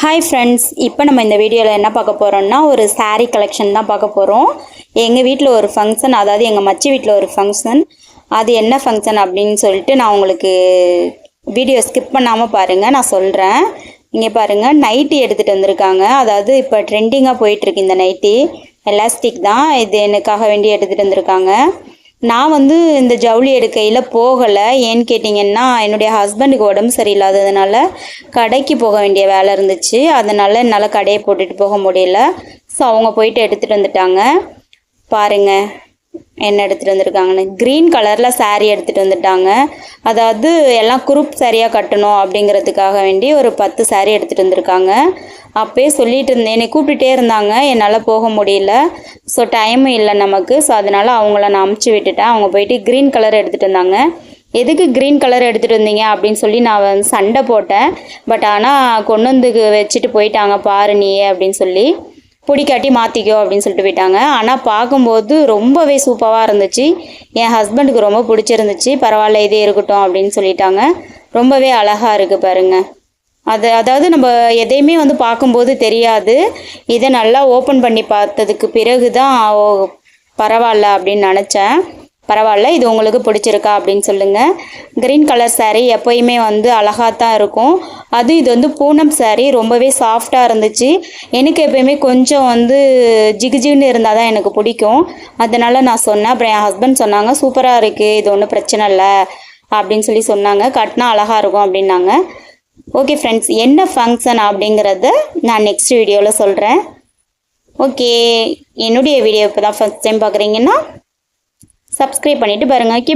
Hi friends இப்போ நம்ம இந்த வீடியோவில் என்ன பார்க்க போகிறோம்னா ஒரு சாரீ கலெக்ஷன் தான் பார்க்க போகிறோம் எங்கள் வீட்டில் ஒரு ஃபங்க்ஷன் அதாவது எங்கள் மச்சி வீட்டில் ஒரு ஃபங்க்ஷன் அது என்ன ஃபங்க்ஷன் அப்படின்னு சொல்லிட்டு நான் உங்களுக்கு வீடியோ ஸ்கிப் பண்ணாமல் பாருங்கள் நான் சொல்கிறேன் இங்கே பாருங்கள் நைட்டி எடுத்துகிட்டு வந்திருக்காங்க. அதாவது இப்போ ட்ரெண்டிங்காக போயிட்டுருக்கு இந்த நைட்டி எலாஸ்டிக் தான் இது எனக்காக வேண்டி எடுத்துகிட்டு வந்திருக்காங்க. நான் வந்து இந்த ஜவுளி எடுக்கையில் போகலை. ஏன்னு கேட்டிங்கன்னா என்னுடைய ஹஸ்பண்டுக்கு உடம்பு சரியில்லாததுனால கடைக்கு போக வேண்டிய வேலை இருந்துச்சு. அதனால் என்னால் கடையை போட்டுட்டு போக முடியல. ஸோ அவங்க போயிட்டு எடுத்துகிட்டு வந்துட்டாங்க. பாருங்க என்ன எடுத்துகிட்டு வந்திருக்காங்கன்னு. க்ரீன் கலரில் சாரீ எடுத்துகிட்டு வந்துட்டாங்க. அதாவது எல்லாம் குரூப் சாரியாக கட்டணும் அப்படிங்கிறதுக்காக வேண்டி ஒரு பத்து சாரீ எடுத்துகிட்டு வந்திருக்காங்க. அப்பயே சொல்லிட்டு இருந்தேன் என்னை கூப்பிட்டுட்டே இருந்தாங்க. என்னால் போக முடியல. ஸோ டைமும் இல்லை நமக்கு. ஸோ அதனால் அவங்கள நான் அமுச்சு விட்டுட்டேன். அவங்க போயிட்டு க்ரீன் கலர் எடுத்துகிட்டு வந்தாங்க எதுக்கு க்ரீன் கலர் எடுத்துகிட்டு வந்தீங்க அப்படின்னு சொல்லி நான் வந்து சண்டை போட்டேன். பட் ஆனால் கொண்டு வந்து வச்சுட்டு போயிட்டாங்க பாரு நீயே அப்படின்னு சொல்லி. பிடிக்காட்டி மாற்றிக்கோ அப்படின்னு சொல்லிட்டு போயிட்டாங்க. ஆனால் பார்க்கும்போது ரொம்பவே சூப்பராக இருந்துச்சு. என் ஹஸ்பண்டுக்கு ரொம்ப பிடிச்சிருந்துச்சு. பரவாயில்ல இதே இருக்கட்டும் அப்படின்னு சொல்லிட்டாங்க. ரொம்பவே அழகாக இருக்குது பாருங்கள் அது அதாவது நம்ம எதையுமே வந்து பார்க்கும்போது தெரியாது. இதை நல்லா ஓப்பன் பண்ணி பார்த்ததுக்கு பிறகு தான் ஓ, பரவாயில்ல அப்படின்னு நினச்சேன். பரவாயில்ல இது உங்களுக்கு பிடிச்சிருக்கா அப்படின்னு சொல்லுங்கள் க்ரீன் கலர் சாரீ எப்போயுமே வந்து அழகாக தான் இருக்கும். அது இது வந்து பூனம் சாரீ ரொம்பவே சாஃப்டாக இருந்துச்சு. எனக்கு எப்பயுமே கொஞ்சம் வந்து ஜிகுஜின்னு இருந்தால் தான் எனக்கு பிடிக்கும். அதனால் நான் சொன்னேன். அப்புறம் என் ஹஸ்பண்ட் சொன்னாங்க சூப்பராக இருக்குது இது ஒன்றும் பிரச்சனை இல்லை அப்படின்னு சொல்லி சொன்னாங்க. கட்டினா அழகாக இருக்கும் அப்படின்னாங்க. ஓகே ஃப்ரெண்ட்ஸ் என்ன ஃபங்க்ஷன் அப்படிங்கிறத நான் நெக்ஸ்ட் வீடியோவில் சொல்கிறேன் ஓகே என்னுடைய வீடியோ இப்போ தான் ஃபஸ்ட் டைம் பார்க்குறீங்கன்னா சப்ஸ்கிரைப் பண்ணிவிட்டு பாருங்கள் ஓகே